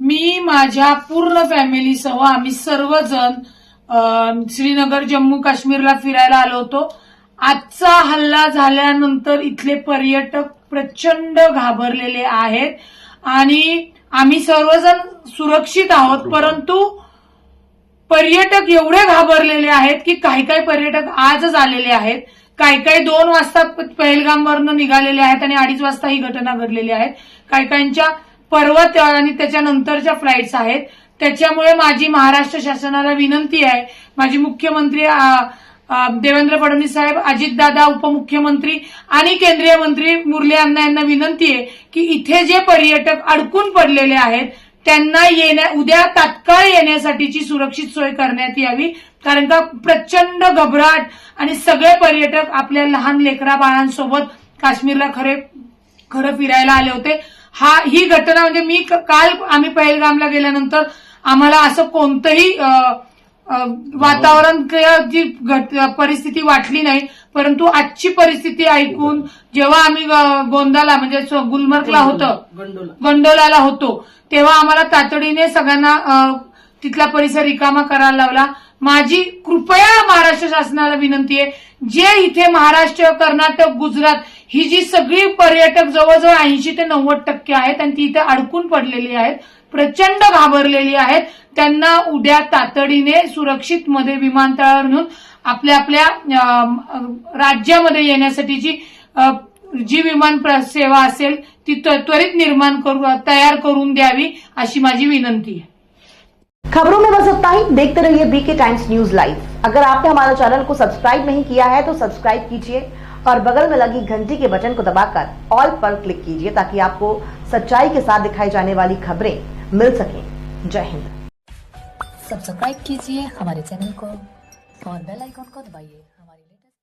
मी माझ्या पूर्ण फॅमिलीसह आम्ही सर्वजण श्रीनगर जम्मू काश्मीरला फिरायला आलो होतो. आजचा हल्ला झाल्यानंतर इथले पर्यटक प्रचंड घाबरलेले आहेत. आणि आम्ही सर्वजण सुरक्षित आहोत परंतु पर्यटक एवढे घाबरलेले आहेत की काही काही पर्यटक आजच आलेले आहेत. काही काही दोन वाजता पहलगामवरनं निघालेले आहेत आणि अडीच वाजता ही घटना घडलेली आहे काही काहींच्या पर्वत आणि त्याच्यानंतरच्या फ्लाईट्स आहेत. त्याच्यामुळे माझी महाराष्ट्र शासनाला विनंती आहे. माझी मुख्यमंत्री देवेंद्र फडणवीस साहेब अजितदादा उपमुख्यमंत्री आणि केंद्रीय मंत्री मुरली अण्णा यांना विनंती आहे की इथे जे पर्यटक अडकून पडलेले आहेत त्यांना येण्या उद्या तात्काळ येण्यासाठीची सुरक्षित सोय करण्यात यावी. कारण का प्रचंड घबराट आणि सगळे पर्यटक आपल्या लहान लेकरा बाळांसोबत काश्मीरला खरे खरं फिरायला आले होते. हा ही घटना म्हणजे मी काल आम्ही पहलगामला गेल्यानंतर आम्हाला असं कोणतंही वातावरण किंवा जी परिस्थिती वाटली नाही परंतु आजची परिस्थिती ऐकून जेव्हा आम्ही गोंदाला म्हणजे गुलमर्गला होतं गंडोला. गोंडोलाला होतो तेव्हा आम्हाला तातडीने सगळ्यांना तिथला परिसर रिकामा करायला लावला. माझी कृपया महाराष्ट्र शासनाला विनंती आहे जे इथे महाराष्ट्र कर्नाटक गुजरात ही जी सगळी पर्यटक जवळजवळ ऐंशी ते नव्वद टक्के आहेत आणि ती इथे अडकून पडलेली आहेत प्रचंड घाबरलेली आहेत त्यांना उद्या तातडीने सुरक्षित मध्ये विमानतळावर नेऊन आपल्या आपल्या राज्यामध्ये येण्यासाठी जी जी विमान प्र- सेवा असेल ती त्वरित निर्माण करू तयार करून द्यावी अशी माझी विनंती आहे. खबरों में बस इतना ही। देखते रहिए बीके टाइम्स न्यूज लाइव अगर आपने हमारे चैनल को सब्सक्राइब नहीं किया है तो सब्सक्राइब कीजिए। और बगल में लगी घंटी के बटन को दबाकर ऑल पर क्लिक कीजिए ताकि आपको सच्चाई के साथ दिखाई जाने वाली खबरें मिल सके। जय हिंद। सब्सक्राइब कीजिए हमारे चैनल को और बेल आइकॉन को दबाइए। हमारे